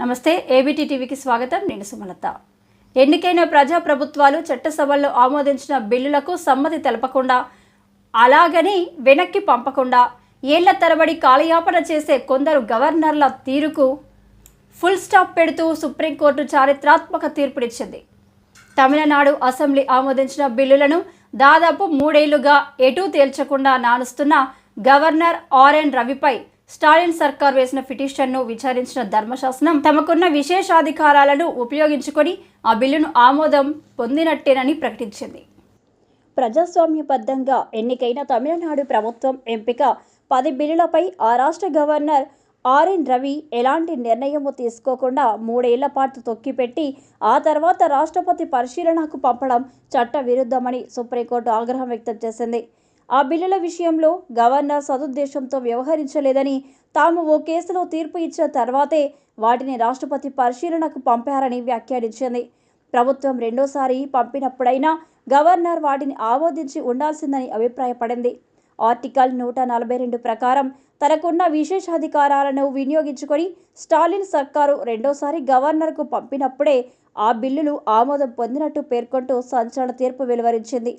నమస్తే ఏబిటి టీవీకి స్వాగతం. నేను సుమలత. ఎన్నికైన ప్రజా ప్రభుత్వాలు చట్టసభల్లో ఆమోదించిన బిల్లులకు సమ్మతి తెలపకుండా అలాగని వెనక్కి పంపకుండా ఏళ్ళ తరబడి కాలయాపన చేసే కొందరు గవర్నర్ల తీరుకు ఫుల్ స్టాప్ పెడుతూ సుప్రీంకోర్టు చారిత్రాత్మక తీర్పునిచ్చింది. తమిళనాడు అసెంబ్లీ ఆమోదించిన బిల్లులను దాదాపు మూడేళ్ళుగా ఎటూ తేల్చకుండా నానుస్తున్న గవర్నర్ ఆర్ఎన్ రవిపై స్టాలిన్ సర్కార్ వేసిన పిటిషన్ను విచారించిన ధర్మశాసనం తమకున్న విశేషాధికారాలను ఉపయోగించుకొని ఆ బిల్లును ఆమోదం పొందినట్టేనని ప్రకటించింది. ప్రజాస్వామ్యబద్ధంగా ఎన్నికైన తమిళనాడు ప్రభుత్వం ఎంపిక పది బిల్లులపై ఆ రాష్ట్ర గవర్నర్ ఆర్ఎన్ రవి ఎలాంటి నిర్ణయము తీసుకోకుండా మూడేళ్ళ పాటు తొక్కిపెట్టి ఆ తర్వాత రాష్ట్రపతి పరిశీలనకు పంపడం చట్టవిరుద్ధమని సుప్రీంకోర్టు ఆగ్రహం వ్యక్తం చేసింది. ఆ బిల్లుల విషయంలో గవర్నర్ సదుద్దేశంతో వ్యవహరించలేదని తాము ఓ కేసులో తీర్పు ఇచ్చిన తర్వాతే వాటిని రాష్ట్రపతి పరిశీలనకు పంపారని వ్యాఖ్యానించింది. ప్రభుత్వం రెండోసారి పంపినప్పుడైనా గవర్నర్ వాటిని ఆమోదించి ఉండాల్సిందని అభిప్రాయపడింది. ఆర్టికల్ నూట నలభై రెండు ప్రకారం తనకున్న విశేషాధికారాలను వినియోగించుకొని స్టాలిన్ సర్కారు రెండోసారి గవర్నర్కు పంపినప్పుడే ఆ బిల్లులు ఆమోదం పొందినట్టు పేర్కొంటూ సంచలన తీర్పు వెలువరించింది.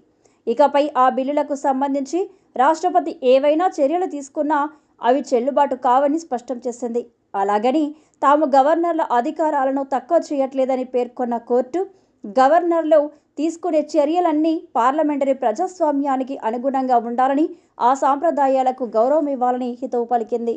ఇకపై ఆ బిల్లులకు సంబంధించి రాష్ట్రపతి ఏవైనా చర్యలు తీసుకున్నా అవి చెల్లుబాటు కావని స్పష్టం చేసింది. అలాగని తాము గవర్నర్ల అధికారాలను తక్కువ చేయట్లేదని పేర్కొన్న కోర్టు గవర్నర్లు తీసుకునే చర్యలన్నీ పార్లమెంటరీ ప్రజాస్వామ్యానికి అనుగుణంగా ఉండాలని ఆ సాంప్రదాయాలకు గౌరవం ఇవ్వాలని హితవు పలికింది.